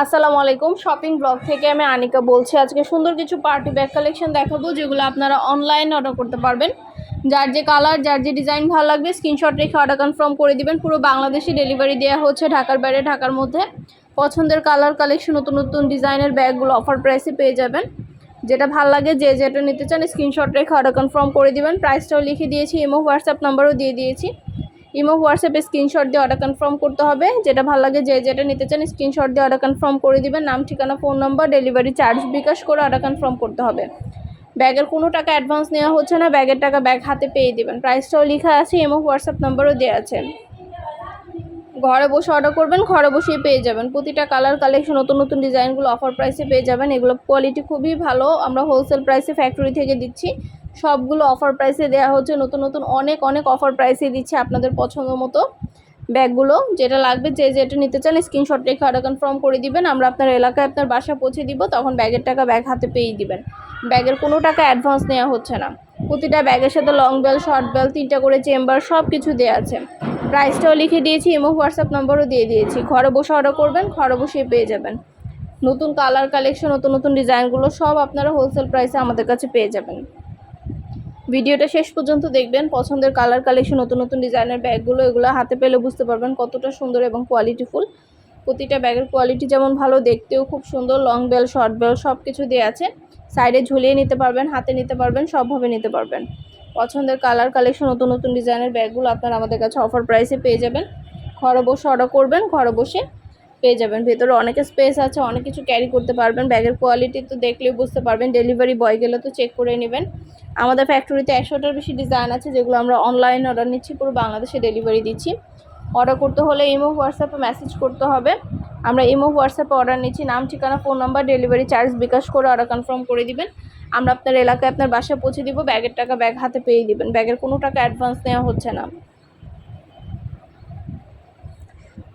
আসসালামু আলাইকুম। Shopping blog থেকে আমি আনিকা বলছি। আজকে সুন্দর কিছু পার্টি ব্যাগ কালেকশন দেখাবো, যেগুলো আপনারা অনলাইন অর্ডার করতে পারবেন। যার যে কালার যার যে ডিজাইন ভালো লাগবে স্ক্রিনশট রেখে অর্ডার কনফার্ম করে দিবেন। পুরো বাংলাদেশে ডেলিভারি দেওয়া হচ্ছে ঢাকার বাইরে, ঢাকার মধ্যে। পছন্দের কালার কালেকশন নতুন নতুন ডিজাইনের ব্যাগগুলো অফার প্রাইসে পেয়ে যাবেন। যেটা ভালো লাগে, যে যেটা নিতে চান স্ক্রিনশট রেখে অর্ডার কনফার্ম করে দিবেন। প্রাইসটাও লিখে দিয়েছি ইমো হোয়াটসঅ্যাপ নাম্বারও দিয়ে দিয়েছি। ইমো, হোয়াটসঅ্যাপে স্ক্রিনশট দিয়ে অর্ডার কনফার্ম করতে হবে। যেটা ভালো লাগে, যে যেটা নিতে চান, স্ক্রিনশট দিয়ে অর্ডার কনফার্ম করে দিবেন। নাম, ঠিকানা phone number delivery charge bKash করে অর্ডার কনফার্ম করতে হবে। ব্যাগের কোনো টাকা অ্যাডভান্স নেওয়া হচ্ছে না, ব্যাগের টাকা ব্যাগ হাতে পেয়ে দিবেন। প্রাইসটাও লেখা আছে, ইমো, হোয়াটসঅ্যাপ নাম্বারও দেওয়া আছে। ঘরে বসে অর্ডার করবেন, ঘরে বসেই পেয়ে যাবেন। প্রতিটা কালার কালেকশন নতুন নতুন ডিজাইনগুলো অফার প্রাইসে পেয়ে যাবেন। এগুলো কোয়ালিটি খুবই ভালো। আমরা হোলসেল প্রাইসে ফ্যাক্টরি থেকে দিচ্ছি। সবগুলো অফার প্রাইসে দেওয়া হচ্ছে। নতুন নতুন অনেক অনেক অফার প্রাইসে দিচ্ছে আপনাদের পছন্দ মতো ব্যাগগুলো। যেটা লাগবে, যে যেটা নিতে চান স্ক্রিনশট রেখে অর্ডার কনফার্ম করে দিবেন। আমরা আপনার এলাকায় আপনার বাসা পৌঁছে দিব, তখন ব্যাগের টাকা ব্যাগ হাতে পেয়েই দিবেন। ব্যাগের কোনো টাকা অ্যাডভান্স নেওয়া হচ্ছে না। প্রতিটা ব্যাগের সাথে লং বেল শর্ট বেল তিনটা করে চেম্বার সব কিছু দেওয়া আছে। প্রাইসটাও লিখে দিয়েছি ইমো হোয়াটসঅ্যাপ নম্বরও দিয়ে দিয়েছি। ঘরে বসে অর্ডার করবেন, ঘরে বসে পেয়ে যাবেন। নতুন কালার কালেকশন নতুন নতুন ডিজাইনগুলো সব আপনারা হোলসেল প্রাইসে আমাদের কাছে পেয়ে যাবেন। ভিডিওটা শেষ পর্যন্ত দেখবেন। পছন্দের কালার কালেকশন নতুন নতুন ডিজাইনের ব্যাগগুলো, এগুলো হাতে পেলে বুঝতে পারবেন কতটা সুন্দর এবং কোয়ালিটিফুল প্রতিটা ব্যাগের কোয়ালিটি যেমন ভালো, দেখতেও খুব সুন্দর লং বেল শর্ট বেল সব কিছু দেওয়া আছে। সাইডে ঝুলিয়ে নিতে পারবেন, হাতে নিতে পারবেন, সবভাবে নিতে পারবেন। পছন্দের কালার কালেকশন নতুন নতুন ডিজাইনের ব্যাগগুলো আপনারা আমাদের কাছে অফার প্রাইসে পেয়ে যাবেন। ঘরে বসে অর্ডার করবেন, ঘরে বসে পেয়ে যাবেন। ভেতরে অনেক স্পেস আছে, অনেক কিছু ক্যারি করতে পারবেন। ব্যাগের কোয়ালিটি তো দেখলেই বুঝতে পারবেন। ডেলিভারি বয় গেলে তো চেক করে নেবেন। আমাদের ফ্যাক্টরিতে একশোটার বেশি ডিজাইন আছে, যেগুলো আমরা অনলাইন অর্ডার নিচ্ছি, পুরো বাংলাদেশে ডেলিভারি দিচ্ছি। অর্ডার করতে হলে ইমো হোয়াটসঅ্যাপে মেসেজ করতে হবে। আমরা ইমো হোয়াটসঅ্যাপে অর্ডার নিচ্ছি। নাম, ঠিকানা phone number delivery charge bKash করে অর্ডার কনফার্ম করে দিবেন। আমরা আপনার এলাকায় আপনার বাসায় পৌঁছে দিব। ব্যাগের টাকা ব্যাগ হাতে পেয়ে দিবেন। ব্যাগের কোনো টাকা অ্যাডভান্স নেওয়া হচ্ছে না।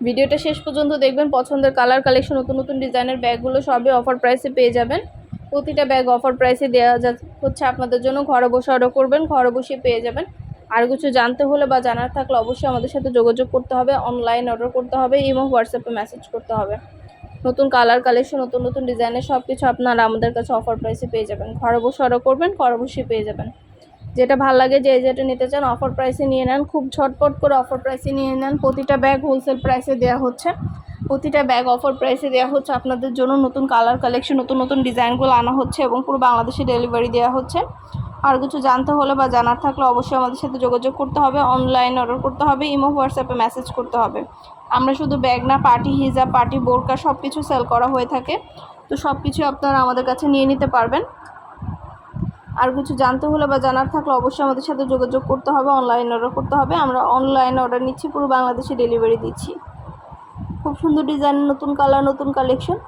ভিডিওটা শেষ পর্যন্ত দেখবেন, পছন্দের কালার কালেকশন নতুন নতুন ডিজাইনের ব্যাগগুলো সবই অফার প্রাইসে পেয়ে যাবেন। প্রতিটা ব্যাগ অফার প্রাইসে দেওয়া যা হচ্ছে আপনাদের জন্য। ঘরে বসে অর্ডার করবেন, ঘরে বসে পেয়ে যাবেন। আর কিছু জানতে হলে বা জানার থাকলে অবশ্যই আমাদের সাথে যোগাযোগ করতে হবে অনলাইন অর্ডার করতে হবে এবং হোয়াটসঅ্যাপে মেসেজ করতে হবে। নতুন কালার কালেকশন নতুন নতুন ডিজাইনের সব কিছু আপনারা আমাদের কাছে অফার প্রাইসে পেয়ে যাবেন। ঘরে বসে অর্ডার করবেন, ঘরে বসে পেয়ে যাবেন। যেটা ভালো লাগে যে যেটা নিতে চান অফার প্রাইসে নিয়ে নেন। খুব ঝটপট করে অফার প্রাইসে নিয়ে নেন। প্রতিটা ব্যাগ হোলসেল প্রাইসে দেওয়া হচ্ছে। প্রতিটা ব্যাগ অফার প্রাইসে দেওয়া হচ্ছে। আপনাদের জন্য নতুন কালার কালেকশন নতুন নতুন ডিজাইনগুলো আনা হচ্ছে এবং পুরো বাংলাদেশে ডেলিভারি দেওয়া হচ্ছে। আর কিছু জানতে হলে বা জানার থাকলে অবশ্যই আমাদের সাথে যোগাযোগ করতে হবে। অনলাইন অর্ডার করতে হবে ইমো হোয়াটসঅ্যাপে মেসেজ করতে হবে। আমরা শুধু ব্যাগ না পার্টি হিজাব পার্টি বোরকা সব কিছু সেল করা হয়ে থাকে। তো সব কিছু আপনারা আমাদের কাছে নিয়ে নিতে পারবেন। আর কিছু জানতে হলে বা জানার থাকলে অবশ্যই আমাদের সাথে যোগাযোগ করতে হবে অনলাইন অর্ডার করতে হবে। আমরা অনলাইন অর্ডার নিচ্ছি, পুরো বাংলাদেশে ডেলিভারি দিচ্ছি। খুব সুন্দর ডিজাইন নতুন কালার নতুন কালেকশন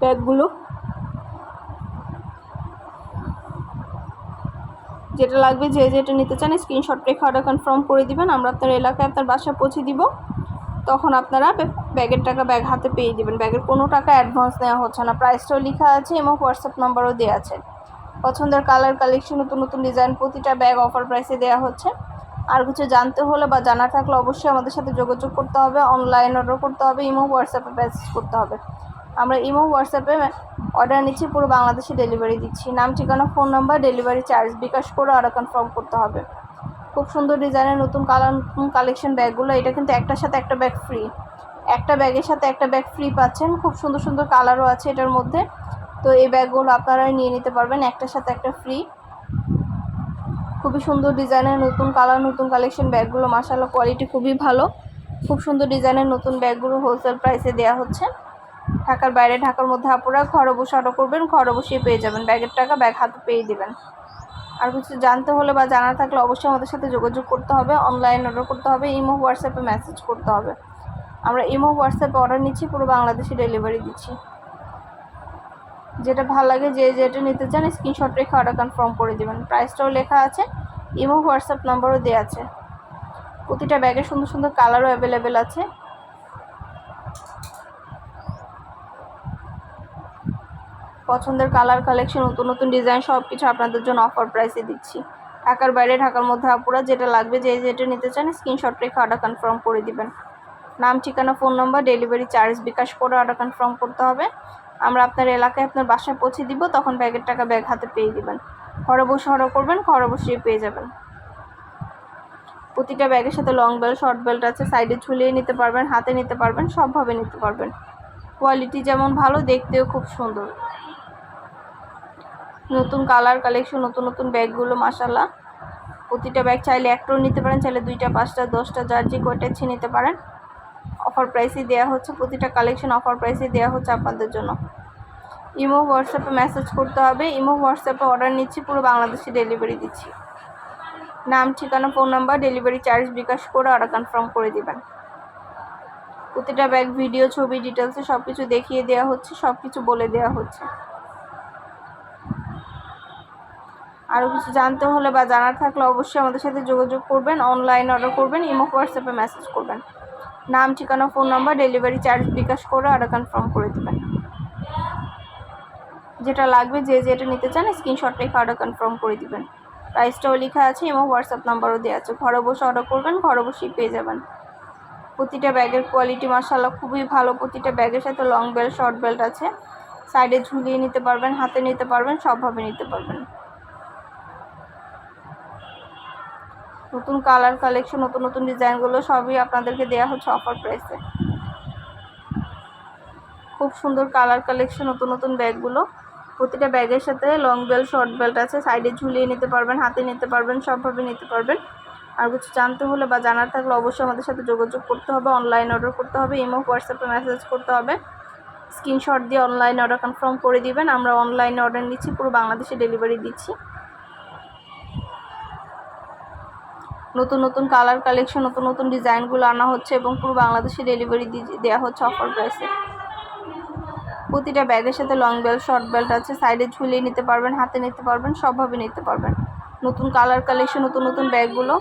ব্যাগগুলো যেটা লাগবে, যে যেটা নিতে চান স্ক্রিনশট রেখে অর্ডার কনফার্ম করে দিবেন। আমরা আপনার এলাকায় আপনার বাসায় পৌঁছে দিব। তখন আপনারা ব্যাগের টাকা ব্যাগ হাতে পেয়ে দিবেন। ব্যাগের কোনো টাকা অ্যাডভান্স নেওয়া হচ্ছে না। প্রাইসটাও লেখা আছে এবং হোয়াটসঅ্যাপ নাম্বারও দেওয়া আছে। পছন্দের কালার কালেকশন নতুন নতুন ডিজাইন প্রতিটা ব্যাগ অফার প্রাইসে দেওয়া হচ্ছে। আর কিছু জানতে হলে বা জানা থাকলে অবশ্যই আমাদের সাথে যোগাযোগ করতে হবে। অনলাইন অর্ডার করতে হবে ইমো হোয়াটসঅ্যাপে মেসেজ করতে হবে। আমরা ইমো হোয়াটসঅ্যাপে অর্ডার নিচ্ছি, পুরো বাংলাদেশে ডেলিভারি দিচ্ছি। নাম, ঠিকানা phone number delivery charge bKash করে অর্ডার কনফার্ম করতে হবে। খুব সুন্দর ডিজাইনের নতুন কালার নতুন কালেকশন ব্যাগগুলো এটা কিন্তু একটার সাথে একটা ব্যাগ ফ্রি একটা ব্যাগের সাথে একটা ব্যাগ ফ্রি পাচ্ছেন। খুব সুন্দর সুন্দর কালারও আছে এটার মধ্যে। তো এই ব্যাগগুলো আপনারা নিয়ে নিতে পারবেন, একটার সাথে একটা ফ্রি খুবই সুন্দর ডিজাইনের নতুন কালার নতুন কালেকশন ব্যাগগুলো মাসাল্লাহ কোয়ালিটি খুবই ভালো। খুব সুন্দর ডিজাইনের নতুন ব্যাগগুলো হোলসেল প্রাইসে দেওয়া হচ্ছে। ঢাকার বাইরে, ঢাকার মধ্যে আপনারা ঘরে বসে অর্ডার করবেন, ঘরে বসেই পেয়ে যাবেন। ব্যাগের টাকা ব্যাগ হাতে পেয়ে দেবেন। আর কিছু জানতে হলে বা জানা থাকলে অবশ্যই আমাদের সাথে যোগাযোগ করতে হবে। অনলাইন অর্ডার করতে হবে, ইমো, হোয়াটসঅ্যাপে মেসেজ করতে হবে। আমরা ইমো, হোয়াটসঅ্যাপে অর্ডার নিচ্ছি, পুরো বাংলাদেশে ডেলিভারি দিচ্ছি। যেটা ভালো লাগে, যে যেটা নিতে চান স্ক্রিনশট রেখে অর্ডার কনফার্ম করে দেবেন। প্রাইসটাও লেখা আছে ইমো হোয়াটসঅ্যাপ নাম্বারও দেওয়া আছে। প্রতিটা ব্যাগে সুন্দর সুন্দর কালারও অ্যাভেলেবেল আছে। পছন্দের কালার কালেকশন নতুন নতুন ডিজাইন সব কিছু আপনাদের জন্য অফার প্রাইসে দিচ্ছি। ঢাকার বাইরে, ঢাকার মধ্যে আপুরা যেটা লাগবে, যে যেটা নিতে চান স্ক্রিনশট রেখে অর্ডার কনফার্ম করে দিবেন। নাম, ঠিকানা phone number delivery charge bKash করে অর্ডার কনফার্ম করতে হবে। আমরা আপনার এলাকায় আপনার বাসায় পৌঁছে দিব, তখন ব্যাগের টাকা ব্যাগ হাতে পেয়ে দিবেন। ঘরে বসে অর্ডার করবেন, ঘরে বসেই পেয়ে যাবেন। প্রতিটা ব্যাগের সাথে লং বেল্ট শর্ট বেল্ট আছে সাইডে ঝুলিয়ে নিতে পারবেন, হাতে নিতে পারবেন, সবভাবে নিতে পারবেন। কোয়ালিটি যেমন ভালো, দেখতেও খুব সুন্দর। নতুন কালার কালেকশন নতুন নতুন ব্যাগগুলো মাসাল্লাহ প্রতিটা ব্যাগ চাইলে একটাও নিতে পারেন, চাইলে দুইটা, পাঁচটা, দশটা, যার যে কয়টা ইচ্ছে নিতে পারেন। অফার প্রাইসে দেওয়া হচ্ছে, প্রতিটা কালেকশন অফার প্রাইসে দেওয়া হচ্ছে আপনাদের জন্য। ইমো হোয়াটসঅ্যাপে মেসেজ করতে হবে। ইমো হোয়াটসঅ্যাপে অর্ডার নিচ্ছি, পুরো বাংলাদেশে ডেলিভারি দিচ্ছি। নাম, ঠিকানা phone number delivery charge bKash করে অর্ডার কনফার্ম করে দেবেন। প্রতিটা ব্যাগ ভিডিও ছবি ডিটেলসে সব কিছু দেখিয়ে দেওয়া হচ্ছে সব কিছু বলে দেওয়া হচ্ছে। আরও কিছু জানতে হলে বা জানার থাকলে অবশ্যই আমাদের সাথে যোগাযোগ করবেন অনলাইন অর্ডার করবেন ইমো হোয়াটসঅ্যাপে মেসেজ করবেন। নাম, ঠিকানা phone number delivery charge bKash করে অর্ডার কনফার্ম করে দেবেন। যেটা লাগবে, যে যেটা নিতে চান স্ক্রিনশট রেখে অর্ডার কনফার্ম করে দিবেন। প্রাইসটাও লেখা আছে এবং হোয়াটসঅ্যাপ নাম্বারও দেওয়া আছে। ঘরে বসে অর্ডার করবেন, ঘরে বসেই পেয়ে যাবেন। প্রতিটা ব্যাগের কোয়ালিটি মার্শাল্লাহ খুবই ভালো। প্রতিটা ব্যাগের সাথে লং বেল্ট শর্ট বেল্ট আছে। সাইডে ঝুলিয়ে নিতে পারবেন, হাতে নিতে পারবেন, সবভাবে নিতে পারবেন। নতুন কালার কালেকশন নতুন নতুন ডিজাইনগুলো সবই আপনাদেরকে দেওয়া হচ্ছে অফার প্রাইসে খুব সুন্দর কালার কালেকশন নতুন নতুন ব্যাগগুলো। প্রতিটা ব্যাগের সাথে লং বেল্ট শর্ট বেল্ট আছে। সাইডে ঝুলিয়ে নিতে পারবেন, হাতে নিতে পারবেন, সবভাবে নিতে পারবেন। আর কিছু জানতে হলে বা জানার থাকলে অবশ্যই আমাদের সাথে যোগাযোগ করতে হবে অনলাইন অর্ডার করতে হবে ইমো হোয়াটসঅ্যাপে মেসেজ করতে হবে। স্ক্রিনশট দিয়ে অনলাইন অর্ডার কনফার্ম করে দিবেন। আমরা অনলাইনে অর্ডার নিচ্ছি, পুরো বাংলাদেশে ডেলিভারি দিচ্ছি। নতুন নতুন কালার কালেকশন নতুন নতুন ডিজাইনগুলো আনা হচ্ছে এবং পুরো বাংলাদেশে ডেলিভারি দেওয়া হচ্ছে অফার প্রাইসে প্রতিটা ব্যাগের সাথে লং বেল্ট শর্ট বেল্ট আছে সাইডে ঝুলিয়ে নিতে পারবেন, হাতে নিতে পারবেন, সবভাবে নিতে পারবেন। নতুন কালার কালেকশন নতুন নতুন ব্যাগগুলো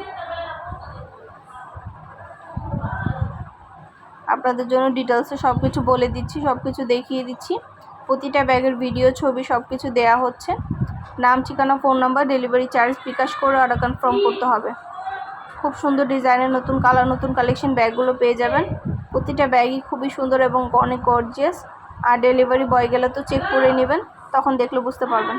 আপনাদের জন্য ডিটেলসে সব কিছু বলে দিচ্ছি সব কিছু দেখিয়ে দিচ্ছি। প্রতিটা ব্যাগের ভিডিও ছবি সব কিছু দেওয়া হচ্ছে। নাম, ঠিকানা phone number delivery charge bKash করে অর্ডার কনফার্ম করতে হবে। খুব সুন্দর ডিজাইনের নতুন কালার, নতুন কালেকশন ব্যাগগুলো পেয়ে যাবেন। প্রতিটা ব্যাগই খুবই সুন্দর এবং অনেক গর্জিয়াস আর ডেলিভারি বয় গেলে তো চেক করে নেবেন, তখন দেখলে বুঝতে পারবেন।